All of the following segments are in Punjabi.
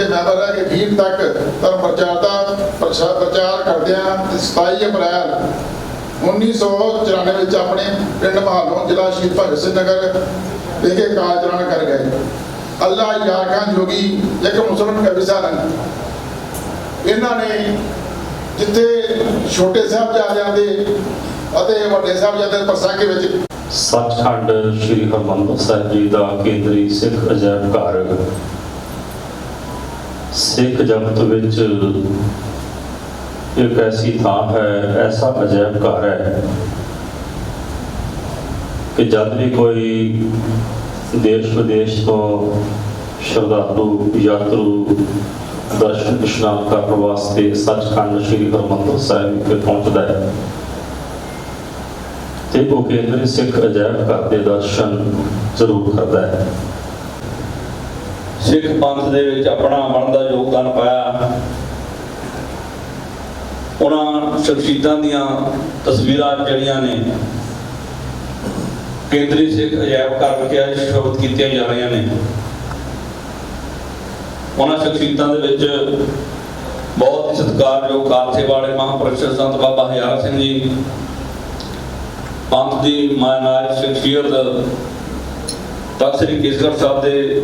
ਦੇ ਮੈਂਬਰ ਰਹਿ ਕੇ ਅਖੀਰ ਤੱਕ ਧਰਮ ਪ੍ਰਚਾਰ ਦਾ ਪ੍ਰਚਾਰ ਪ੍ਰਚਾਰ ਕਰਦੇ ਆ 27 ਅਪ੍ਰੈਲ 1994 ਵਿੱਚ ਆਪਣੇ ਪਿੰਡ ਮਹਾਲੋਂ ਜ਼ਿਲ੍ਹਾ ਸ਼ਹੀਦ ਭਗਤ ਸਿੰਘ ਨਗਰ ਵਿਖੇ ਕਾਰਜਰਾਂ ਕਰ ਗਏ। ਅੱਲਾ ਯਾਰ ਖਾਨ ਜੋਗੀ ਇੱਕ ਮੁਸਲਮਾਨ ਕਵੀ ਸਨ ਇਹਨਾਂ ਨੇ ਜਿੱਥੇ ਛੋਟੇ ਸਾਹਿਬਜ਼ਾਦਿਆਂ ਦੇ ਅਤੇ ਵੱਡੇ ਸਾਹਿਬਜ਼ਾਦਿਆਂ ਦੇ ਪ੍ਰਸੰਗ ਵਿੱਚ ਸੱਚਖੰਡ ਸ੍ਰੀ ਹਰਿਮੰਦਰ ਸਾਹਿਬ ਜੀ ਦਾ ਕੇਂਦਰੀ ਸਿੱਖ ਅਜਾਇਬ ਘਰ ਸਿੱਖ ਜਗਤ ਵਿੱਚ ਇੱਕ ਐਸੀ ਥਾਂ ਹੈ, ਐਸਾ ਅਜਾਇਬ ਘਰ ਹੈ ਕਿ ਜਦ ਵੀ ਕੋਈ ਦੇਸ਼ ਵਿਦੇਸ਼ ਤੋਂ ਸ਼ਰਧਾਲੂ, ਯਾਤਰੂ ਦਰਸ਼ਨ ਇਸ਼ਨਾਨ ਕਰਨ ਵਾਸਤੇ ਸੱਚਖੰਡ ਸ੍ਰੀ ਹਰਿਮੰਦਰ ਸਾਹਿਬ ਤੇ ਪਹੁੰਚਦਾ ਹੈ ਤੇ ਉਹ ਕੇਂਦਰੀ ਸਿੱਖ ਅਜਾਇਬ ਘਰ ਦੇ ਦਰਸ਼ਨ ਜ਼ਰੂਰ ਕਰਦਾ ਹੈ। ਸਿੱਖ ਪੰਥ ਦੇ ਵਿੱਚ ਆਪਣਾ ਬਣਦਾ ਯੋਗਦਾਨ ਪਾਇਆ। ਉਹਨਾਂ ਸ਼ਖਸੀਅਤਾਂ ਦੀਆਂ ਤਸਵੀਰਾਂ ਜਿਹੜੀਆਂ ਨੇ, ਕੇਂਦਰੀ ਸਿੱਖ ਅਜਾਇਬ ਘਰ ਵਿਖੇ ਸ਼ੋਭਤ ਕੀਤੀਆਂ ਜਾ ਰਹੀਆਂ ਨੇ। ਉਹਨਾਂ ਸ਼ਖਸੀਅਤਾਂ ਦੇ ਵਿੱਚ ਬਹੁਤ ਸਤਿਕਾਰਯੋਗ ਕਾਰਸੇ ਵਾਲੇ ਮਹਾਂਪੁਰਸ਼ ਸੰਤ ਬਾਬਾ ਹਜ਼ਾਰ ਸਿੰਘ ਜੀ, ਪੰਥ ਦੀ ਮਾਨਾਜ ਸ਼ਖਸੀਅਤ ਤਖਤ ਸ੍ਰੀ ਕੇਸਗੜ੍ਹ ਸਾਹਿਬ ਦੇ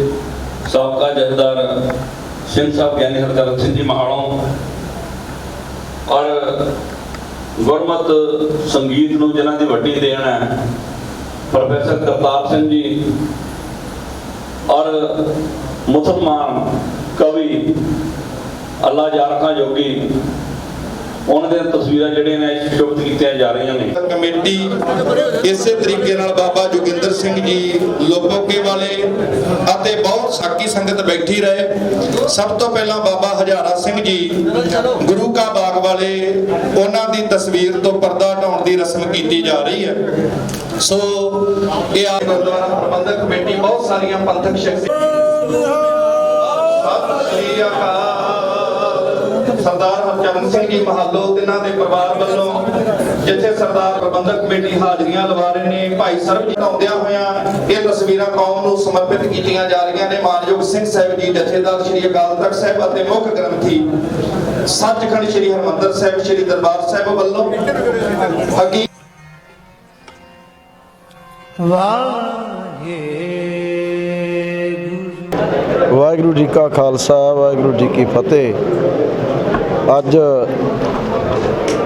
ਸਾਬਕਾ ਜਥੇਦਾਰ ਸਿੰਘ ਸਾਹਿਬ ਗਿਆਨੀ ਹਰਕਰਨ ਸਿੰਘ ਜੀ ਮਹਾਲੋਂ ਔਰ ਗੁਰਮਤ ਸੰਗੀਤ ਨੂੰ ਜਿਨ੍ਹਾਂ ਦੀ ਵੱਡੀ ਦੇਣ ਹੈ, ਪ੍ਰੋਫੈਸਰ ਕਰਤਾਰ ਸਿੰਘ ਜੀ ਔਰ ਮੁਸਲਮਾਨ ਕਵੀ ਅੱਲਾ ਜਾਰਖਾ ਜੋਗੀ ਉਹਨਾਂ ਦੀਆਂ ਤਸਵੀਰਾਂ ਜਿਹੜੀਆਂ ਨੇ, ਸ਼ੁਭਤ ਕੀਤੀਆਂ ਜਾ ਰਹੀਆਂ ਨੇ। ਕਮੇਟੀ ਇਸੇ ਤਰੀਕੇ ਨਾਲ ਬਾਬਾ ਜੋਗਿੰਦਰ ਸਿੰਘ ਜੀ ਲੋਪੋਕੇ ਵਾਲੇ ਅਤੇ ਬਹੁਤ ਸਾਕੀ ਸੰਗਤ ਬੈਠੀ ਰਹੇ। ਸਭ ਤੋਂ ਪਹਿਲਾਂ ਬਾਬਾ ਹਜ਼ਾਰਾ ਸਿੰਘ ਜੀ, ਗੁਰੂ ਕਾ ਬਾਗ ਵਾਲੇ, ਉਹਨਾਂ ਦੀ ਤਸਵੀਰ ਤੋਂ ਪਰਦਾ ਹਟਾਉਣ ਦੀ ਰਸਮ ਕੀਤੀ ਜਾ ਰਹੀ ਹੈ। ਸੋ, ਇਹ ਆ ਗੁਰਦੁਆਰਾ ਪ੍ਰਬੰਧਕ ਕਮੇਟੀ, ਬਹੁਤ ਸਾਰੀਆਂ ਪੰਥਕ ਸ਼ਖਸੀਅਤਾਂ ਸਤਿ ਸ੍ਰੀ ਅਕਾਲ। ਸਰਦਾਰ ਹਰਚਰਨ ਸਿੰਘ ਜੀ ਮਹਾਲੋ ਤੇ ਇਹਨਾਂ ਦੇ ਪਰਿਵਾਰ ਵੱਲੋਂ ਜਿੱਥੇ ਸਰਦਾਰ ਪ੍ਰਬੰਧਕ ਕਮੇਟੀ ਹਾਜ਼ਰੀਆਂ ਲਵਾ ਰਹੇ ਨੇ ਭਾਈ ਸਰਬਜੀਤ ਆਉਂਦਿਆਂ ਹੋਇਆਂ ਇਹ ਤਸਵੀਰਾਂ ਕੌਮ ਨੂੰ ਸਮਰਪਿਤ ਕੀਤੀਆਂ ਜਾ ਰਹੀਆਂ ਨੇ। ਮਾਨਯੋਗ ਸਿੰਘ ਸਾਹਿਬ ਜੀ ਜਥੇਦਾਰ ਸ੍ਰੀ ਅਕਾਲ ਤਖਤ ਸਾਹਿਬ ਅਤੇ ਮੁੱਖ ਗ੍ਰੰਥੀ ਸੱਚਖੰਡ ਸ੍ਰੀ ਹਰਮੰਦਰ ਸਾਹਿਬ ਸ੍ਰੀ ਦਰਬਾਰ ਸਾਹਿਬ ਵੱਲੋਂ ਹਕੀ ਵਾਹਿਗੁਰੂ ਜੀ ਕਾ ਖਾਲਸਾ ਵਾਹਿਗੁਰੂ ਜੀ ਕੀ ਫਤਿਹ। ਅੱਜ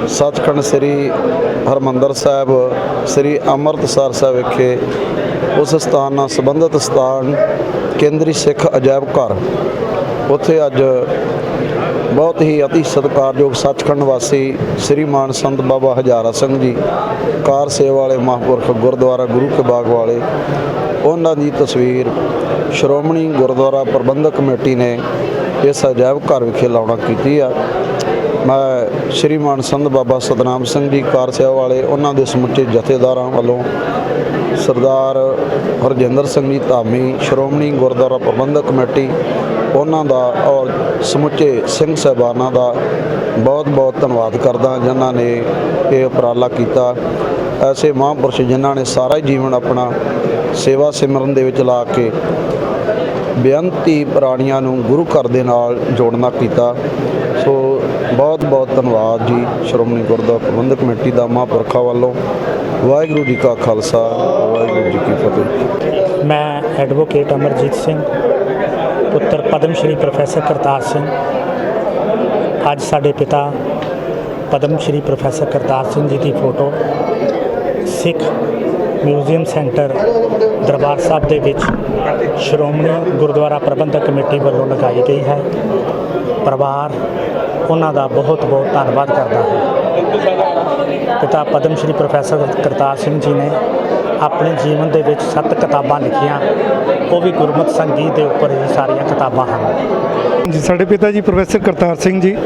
ਸੱਚਖੰਡ ਸ੍ਰੀ ਹਰਮੰਦਰ ਸਾਹਿਬ, ਸ੍ਰੀ ਅੰਮ੍ਰਿਤਸਰ ਸਾਹਿਬ ਵਿਖੇ ਉਸ ਸਥਾਨ ਨਾਲ ਸੰਬੰਧਿਤ ਸਥਾਨ ਕੇਂਦਰੀ ਸਿੱਖ ਅਜਾਇਬ ਘਰ। ਉੱਥੇ ਅੱਜ ਬਹੁਤ ਹੀ ਅਤੀ ਸਤਿਕਾਰਯੋਗ ਸੱਚਖੰਡ ਵਾਸੀ ਸ੍ਰੀ ਮਾਨ ਸੰਤ ਬਾਬਾ ਹਜ਼ਾਰਾ ਸਿੰਘ ਜੀ, ਕਾਰ ਸੇਵਾ ਵਾਲੇ ਮਹਾਂਪੁਰਖ ਗੁਰਦੁਆਰਾ ਗੁਰੂ ਕੇ ਬਾਗ ਵਾਲੇ, ਉਹਨਾਂ ਦੀ ਤਸਵੀਰ ਸ਼੍ਰੋਮਣੀ ਗੁਰਦੁਆਰਾ ਪ੍ਰਬੰਧਕ ਕਮੇਟੀ ਨੇ ਇਸ ਅਜਾਇਬ ਘਰ ਵਿਖੇ ਲਾਉਣਾ ਕੀਤੀ ਆ। ਮੈਂ ਸ਼੍ਰੀ ਮਾਨ ਸੰਤ ਬਾਬਾ ਸਤਨਾਮ ਸਿੰਘ ਜੀ ਕਾਰ ਸੇਵਾ ਵਾਲੇ, ਉਹਨਾਂ ਦੇ ਸਮੁੱਚੇ ਜਥੇਦਾਰਾਂ ਵੱਲੋਂ ਸਰਦਾਰ ਹਰਜਿੰਦਰ ਸਿੰਘ ਜੀ ਧਾਮੀ, ਸ਼੍ਰੋਮਣੀ ਗੁਰਦੁਆਰਾ ਪ੍ਰਬੰਧਕ ਕਮੇਟੀ, ਉਹਨਾਂ ਦਾ ਔਰ ਸਮੁੱਚੇ ਸਿੰਘ ਸਾਹਿਬਾਨਾਂ ਦਾ ਬਹੁਤ ਬਹੁਤ ਧੰਨਵਾਦ ਕਰਦਾ, ਜਿਨ੍ਹਾਂ ਨੇ ਇਹ ਉਪਰਾਲਾ ਕੀਤਾ। ਐਸੇ ਮਹਾਂਪੁਰਸ਼ ਜਿਨ੍ਹਾਂ ਨੇ ਸਾਰਾ ਜੀਵਨ ਆਪਣਾ ਸੇਵਾ ਸਿਮਰਨ ਦੇ ਵਿੱਚ ਲਾ ਕੇ ਬੇਅੰਤੀ ਪ੍ਰਾਣੀਆਂ ਨੂੰ ਗੁਰੂ ਘਰ ਦੇ ਨਾਲ ਜੋੜਨਾ ਕੀਤਾ। ਸੋ ਬਹੁਤ ਬਹੁਤ ਧੰਨਵਾਦ ਜੀ ਸ਼੍ਰੋਮਣੀ ਗੁਰਦੁਆਰਾ ਪ੍ਰਬੰਧਕ ਕਮੇਟੀ ਦਾ ਮਹਾਂਪੁਰਖਾਂ ਵੱਲੋਂ। ਵਾਹਿਗੁਰੂ ਜੀ ਕਾ ਖਾਲਸਾ, ਵਾਹਿਗੁਰੂ ਜੀ ਕੀ ਫਤਿਹ। ਮੈਂ ਐਡਵੋਕੇਟ ਅਮਰਜੀਤ ਸਿੰਘ, ਪੁੱਤਰ ਪਦਮ ਸ਼੍ਰੀ ਪ੍ਰੋਫੈਸਰ ਕਰਤਾਰ ਸਿੰਘ, ਅੱਜ ਸਾਡੇ ਪਿਤਾ ਪਦਮ ਸ਼੍ਰੀ ਪ੍ਰੋਫੈਸਰ ਕਰਤਾਰ ਸਿੰਘ ਜੀ ਦੀ photo, Sikh museum centre Darbar Sahib ਦੇ ਵਿੱਚ ਸ਼੍ਰੋਮਣੀ ਗੁਰਦੁਆਰਾ ਪ੍ਰਬੰਧਕ ਕਮੇਟੀ ਵੱਲੋਂ ਲਗਾਈ ਗਈ ਹੈ। ਪਰਿਵਾਰ ਉਹਨਾਂ ਦਾ ਬਹੁਤ ਬਹੁਤ ਧੰਨਵਾਦ ਕਰਦਾ ਹੈ। ਪਿਤਾ ਪਦਮ ਸ਼੍ਰੀ ਪ੍ਰੋਫੈਸਰ ਕਰਤਾਰ ਸਿੰਘ ਜੀ ਨੇ ਆਪਣੇ ਜੀਵਨ ਦੇ ਵਿੱਚ ਸੱਤ ਕਿਤਾਬਾਂ ਲਿਖੀਆਂ, ਉਹ ਵੀ ਗੁਰਮਤਿ ਸੰਗੀਤ ਦੇ ਉੱਪਰ ਹੀ ਸਾਰੀਆਂ ਕਿਤਾਬਾਂ ਹਨ। ਜੀ, ਸਾਡੇ ਪਿਤਾ ਜੀ ਪ੍ਰੋਫੈਸਰ ਕਰਤਾਰ ਸਿੰਘ ਜੀ,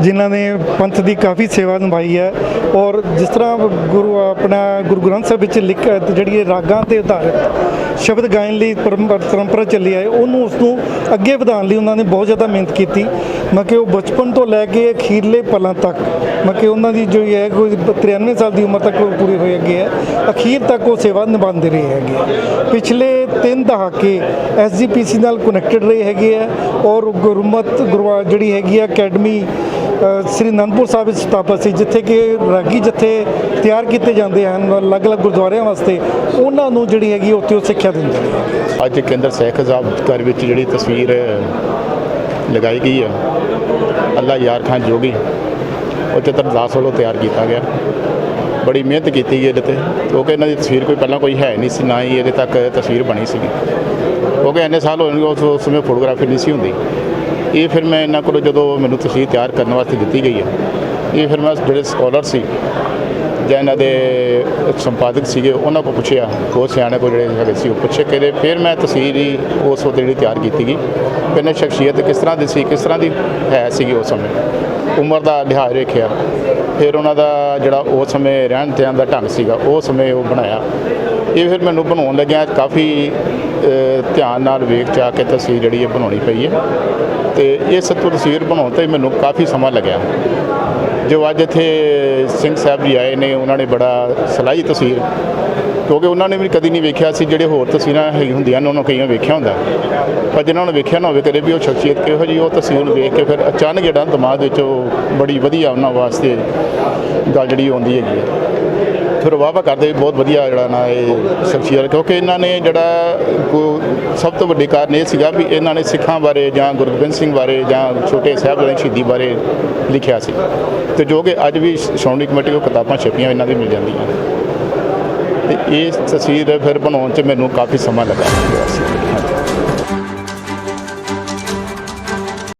ਜਿਨ੍ਹਾਂ ਨੇ ਪੰਥ ਦੀ ਕਾਫੀ ਸੇਵਾ ਨਿਭਾਈ ਹੈ ਔਰ ਜਿਸ ਤਰ੍ਹਾਂ ਗੁਰੂ ਆਪਣਾ ਗੁਰੂ ਗ੍ਰੰਥ ਸਾਹਿਬ ਵਿੱਚ ਲਿਖ ਜਿਹੜੀ ਰਾਗਾਂ ਤੇ ਆਧਾਰਿਤ ਸ਼ਬਦ ਗਾਇਨ ਲਈ ਪਰੰਪਰਾ ਪਰੰਪਰਾ ਚੱਲੀ ਆਏ ਉਹਨੂੰ ਉਸ ਨੂੰ ਅੱਗੇ ਵਧਾਉਣ ਲਈ ਉਹਨਾਂ ਨੇ ਬਹੁਤ ਜ਼ਿਆਦਾ ਮਿਹਨਤ ਕੀਤੀ। ਮੈਂ ਕਿ ਉਹ ਬਚਪਨ ਤੋਂ ਲੈ ਕੇ ਅਖੀਰਲੇ ਪਲਾਂ ਤੱਕ ਮਤਲਬ ਕਿ ਉਹਨਾਂ ਦੀ ਜੋ ਹੈ ਕੋਈ 93 ਸਾਲ ਦੀ ਉਮਰ ਤੱਕ ਉਹ ਪੂਰੀ ਹੋਈ ਹੈਗੀ ਹੈ। ਅਖੀਰ ਤੱਕ ਉਹ ਸੇਵਾ ਨਿਭਾਉਂਦੇ ਰਹੇ ਹੈਗੇ ਆ। ਪਿਛਲੇ ਤਿੰਨ ਦਹਾਕੇ ਐਸਜੀਪੀਸੀ ਨਾਲ ਕਨੈਕਟਡ ਰਹੇ ਹੈਗੇ ਆ ਔਰ ਗੁਰਮਤ ਗੁਰਵਾ, ਜਿਹੜੀ ਹੈਗੀ ਆ ਅਕੈਡਮੀ ਸ੍ਰੀ ਅਨੰਦਪੁਰ ਸਾਹਿਬ ਵਿੱਚ ਸਥਾਪਿਤ ਸੀ, ਜਿੱਥੇ ਕਿ ਰਾਗੀ ਜਥੇ ਤਿਆਰ ਕੀਤੇ ਜਾਂਦੇ ਹਨ, ਅਲੱਗ-ਅਲੱਗ ਗੁਰਦੁਆਰਿਆਂ ਵਾਸਤੇ, ਉਹਨਾਂ ਨੂੰ ਜਿਹੜੀ ਹੈਗੀ ਉੱਥੇ ਉਹ ਸਿੱਖਿਆ ਦਿੰਦੇ ਨੇ। ਅੱਜ ਕੇਂਦਰ ਸਿੱਖ ਸਾਹਿਬ ਘਰ ਵਿੱਚ ਜਿਹੜੀ ਤਸਵੀਰ ਲਗਾਈ ਗਈ ਹੈ ਅੱਲਾ ਯਾਰ ਖਾਨ ਜੋਗੀ ਉਹ ਚਿੱਤਰ ਦਾਸ ਵੱਲੋਂ ਤਿਆਰ ਕੀਤਾ ਗਿਆ। ਬੜੀ ਮਿਹਨਤ ਕੀਤੀ ਗਈ ਇਹਦੇ ਤੇ, ਕਿਉਂਕਿ ਇਹਨਾਂ ਦੀ ਤਸਵੀਰ ਕੋਈ ਪਹਿਲਾਂ ਕੋਈ ਹੈ ਨਹੀਂ ਸੀ, ਨਾ ਹੀ ਇਹਦੇ ਤੱਕ ਤਸਵੀਰ ਬਣੀ ਸੀਗੀ। ਕਿਉਂਕਿ ਇੰਨੇ ਸਾਲ ਹੋਏ ਨੇ ਉਸ ਸਮੇਂ ਫੋਟੋਗ੍ਰਾਫੀ ਨਹੀਂ ਸੀ ਹੁੰਦੀ। ਇਹ ਫਿਰ ਮੈਂ ਇਹਨਾਂ ਕੋਲੋਂ ਜਦੋਂ ਮੈਨੂੰ ਤਸਵੀਰ ਤਿਆਰ ਕਰਨ ਵਾਸਤੇ ਦਿੱਤੀ ਗਈ ਹੈ, ਇਹ ਫਿਰ ਮੈਂ ਜਿਹੜੇ ਸਕਾਲਰ ਸੀ ਜਾਂ ਇਹਨਾਂ ਦੇ ਸੰਪਾਦਕ ਸੀਗੇ, ਉਹਨਾਂ ਕੋਲ ਪੁੱਛਿਆ, ਉਹ ਸਿਆਣੇ ਕੋਲ ਜਿਹੜੇ ਹੈਗੇ ਸੀ, ਉਹ ਪੁੱਛੇ ਕਿ ਫਿਰ ਮੈਂ ਤਸਵੀਰ ਹੀ ਉਸ ਵਕਤ ਜਿਹੜੀ ਤਿਆਰ ਕੀਤੀ ਗਈ ਕਿ ਇਹਨਾਂ ਸ਼ਖਸੀਅਤ ਕਿਸ ਤਰ੍ਹਾਂ ਦੀ ਸੀ, ਕਿਸ ਤਰ੍ਹਾਂ ਦੀ ਹੈ ਸੀਗੀ ਉਸ ਸਮੇਂ, ਉਮਰ ਦਾ ਲਿਹਾਜ਼ ਵੇਖਿਆ, ਫਿਰ ਉਹਨਾਂ ਦਾ ਜਿਹੜਾ ਉਸ ਸਮੇਂ ਰਹਿਣ ਸਹਿਣ ਦਾ ਢੰਗ ਸੀਗਾ, ਉਹ ਸਮੇਂ ਉਹ ਬਣਾਇਆ, ਇਹ ਫਿਰ ਮੈਨੂੰ ਬਣਾਉਣ ਲੱਗਿਆ ਕਾਫੀ ਧਿਆਨ ਨਾਲ ਵੇਖ ਚਾ ਕੇ ਤਸਵੀਰ ਜਿਹੜੀ ਇਹ ਬਣਾਉਣੀ ਪਈ ਹੈ। ਤੇ ਇਸ ਸਭ ਤਸਵੀਰ ਬਣਾਉਣ ਤੇ ਮੈਨੂੰ ਕਾਫੀ ਸਮਾਂ ਲੱਗਿਆ। ਜੋ ਅੱਜ ਇੱਥੇ ਸਿੰਘ ਸਾਹਿਬ ਜੀ ਆਏ ਨੇ, ਉਹਨਾਂ ਨੇ ਬੜਾ ਸਲਾਹੀ ਤਸਵੀਰ। ਕਿਉਂਕਿ ਉਹਨਾਂ ਨੇ ਵੀ ਕਦੀ ਨਹੀਂ ਵੇਖਿਆ ਸੀ, ਜਿਹੜੇ ਹੋਰ ਤਸਵੀਰਾਂ ਹੈਗੀ ਹੁੰਦੀਆਂ ਨੇ, ਉਹਨਾਂ ਕਈਆਂ ਵੇਖਿਆ ਹੁੰਦਾ। ਪਰ ਜਿਨ੍ਹਾਂ ਨੂੰ ਵੇਖਿਆ ਨਾ ਹੋਵੇ, ਕਦੇ ਵੀ ਉਹ ਸ਼ਖਸੀਅਤ ਕਿਹੋ ਜਿਹੀ ਉਹ ਤਸਵੀਰ ਨੂੰ ਵੇਖ ਕੇ ਫਿਰ ਅਚਾਨਕ ਜਿਹੜਾ ਦਿਮਾਗ ਵਿੱਚ ਉਹ ਬੜੀ ਵਧੀਆ ਉਹਨਾਂ ਵਾਸਤੇ ਗੱਲ ਜਿਹੜੀ ਆਉਂਦੀ ਹੈਗੀ ਹੈ। ਫਿਰ ਵਾਵਾ ਕਰਦੇ ਵੀ ਬਹੁਤ ਵਧੀਆ ਜਿਹੜਾ ਨਾ ਇਹ ਸ਼ਖਸੀਅਤ ਕਿਉਂਕਿ ਇਹਨਾਂ ਨੇ ਜਿਹੜਾ ਕੋ- ਸਭ ਤੋਂ ਵੱਡੀ ਕਾਰਨ ਇਹ ਸੀਗਾ ਵੀ ਇਹਨਾਂ ਨੇ ਸਿੱਖਾਂ ਬਾਰੇ ਜਾਂ ਗੁਰੂ ਗੋਬਿੰਦ ਸਿੰਘ ਬਾਰੇ ਜਾਂ ਛੋਟੇ ਸਾਹਿਬਜ਼ਾਦੇ ਸ਼ਹੀਦੀ ਬਾਰੇ ਲਿਖਿਆ ਸੀ। ਤੇ ਜੋ ਕਿ ਅੱਜ ਵੀ ਸ਼੍ਰੋਮਣੀ ਕਮੇਟੀ ਕੋਲ ਕਿਤਾਬਾਂ, ਛਪੀਆਂ ਇਹਨਾਂ ਦੀ ਮਿਲ ਜਾਂਦੀਆਂ। ਤੇ ਇਹ ਤਸਵੀਰ ਫਿਰ ਬਣਾਉਣ 'ਚ ਮੈਨੂੰ ਕਾਫੀ ਸਮਾਂ ਲੱਗਾ।